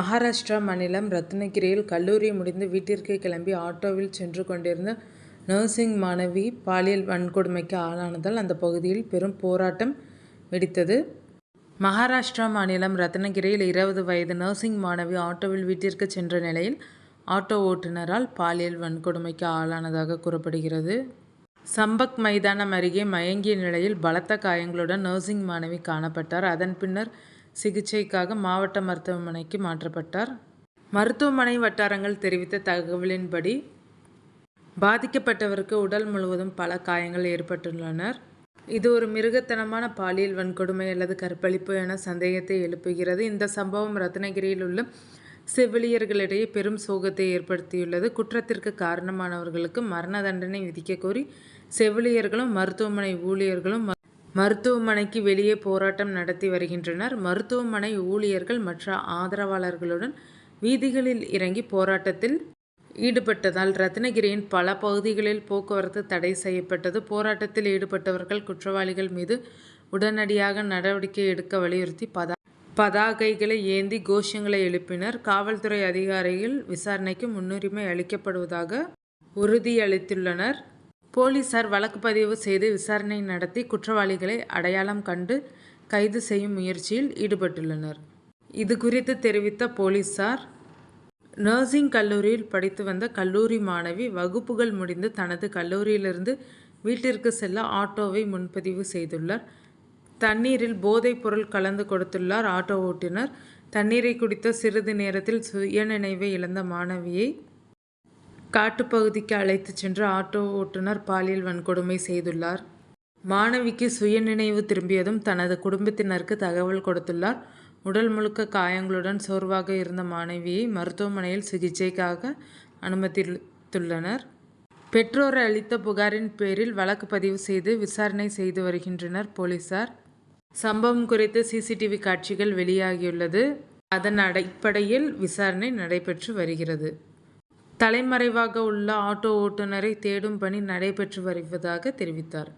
மகாராஷ்டிரா மாநிலம் ரத்னகிரியில் கல்லூரி முடிந்து வீட்டிற்கு கிளம்பி ஆட்டோவில் சென்று கொண்டிருந்த நர்சிங் மாணவி பாலியல் வன்கொடுமைக்கு ஆளானதால் அந்த பகுதியில் பெரும் போராட்டம் வெடித்தது. மகாராஷ்டிரா மாநிலம் ரத்னகிரியில் இருபது வயது நர்சிங் மாணவி ஆட்டோவில் வீட்டிற்கு சென்ற நிலையில் ஆட்டோ ஓட்டுநரால் பாலியல் வன்கொடுமைக்கு ஆளானதாக கூறப்படுகிறது. சம்பக் மைதானம் அருகே மயங்கிய நிலையில் பலத்த காயங்களுடன் நர்சிங் மாணவி காணப்பட்டார். அதன் பின்னர் சிகிச்சைக்காக மாவட்ட மருத்துவமனைக்கு மாற்றப்பட்டார். மருத்துவமனை வட்டாரங்கள் தெரிவித்த தகவலின்படி பாதிக்கப்பட்டவருக்கு உடல் முழுவதும் பல காயங்கள் ஏற்பட்டுள்ளனர். இது ஒரு மிருகத்தனமான பாலியல் வன்கொடுமை அல்லது கற்பழிப்பு என சந்தேகத்தை எழுப்புகிறது. இந்த சம்பவம் ரத்னகிரியில் உள்ள செவிலியர்களிடையே பெரும் சோகத்தை ஏற்படுத்தியுள்ளது. குற்றத்திற்கு காரணமானவர்களுக்கு மரண தண்டனை விதிக்க கோரி செவிலியர்களும் மருத்துவமனை ஊழியர்களும் மருத்துவமனைக்கு வெளியே போராட்டம் நடத்தி வருகின்றனர். மருத்துவமனை ஊழியர்கள் மற்ற ஆதரவாளர்களுடன் வீதிகளில் இறங்கி போராட்டத்தில் ஈடுபட்டதால் ரத்னகிரியின் பல பகுதிகளில் போக்குவரத்து தடை செய்யப்பட்டது. போராட்டத்தில் ஈடுபட்டவர்கள் குற்றவாளிகள் மீது உடனடியாக நடவடிக்கை எடுக்க வலியுறுத்தி பதா பதாகைகளை ஏந்தி கோஷங்களை எழுப்பினர். காவல்துறை அதிகாரிகள் விசாரணைக்கு முன்னுரிமை அளிக்கப்படுவதாக உறுதியளித்துள்ளனர். போலீசார் வழக்கு பதிவு செய்து விசாரணை நடத்தி குற்றவாளிகளை அடையாளம் கண்டு கைது செய்யும் முயற்சியில் ஈடுபட்டுள்ளனர். இது குறித்து தெரிவித்த போலீசார் நர்சிங் கல்லூரியில் படித்து வந்த கல்லூரி மாணவி வகுப்புகள் முடிந்து தனது கல்லூரியிலிருந்து வீட்டிற்கு செல்ல ஆட்டோவை முன்பதிவு செய்துள்ளார். தண்ணீரில் போதைப் பொருள் கலந்து கொடுத்துள்ளார் ஆட்டோ ஓட்டுநர். தண்ணீரை குடித்த சிறிது நேரத்தில் சுயநினைவை இழந்த மாணவியை காட்டுப்பகுதிக்கு அழைத்து சென்று ஆட்டோ ஓட்டுநர் பாலியல் வன்கொடுமை செய்துள்ளார். மாணவிக்கு சுயநினைவு திரும்பியதும் தனது குடும்பத்தினருக்கு தகவல் கொடுத்துள்ளார். உடல் முழுக்க காயங்களுடன் சோர்வாக இருந்த மாணவியை மருத்துவமனையில் சிகிச்சைக்காக அனுமதித்துள்ளனர். பெற்றோர் அளித்த புகாரின் பேரில் வழக்கு பதிவு செய்து விசாரணை செய்து வருகின்றனர் போலீசார். சம்பவம் குறித்து சிசிடிவி காட்சிகள் வெளியாகியுள்ளது. அதன் அடிப்படையில் விசாரணை நடைபெற்று வருகிறது. தலைமறைவாக உள்ள ஆட்டோ ஓட்டுநரை தேடும் பணி நடைபெற்று வருவதாக தெரிவித்தார்.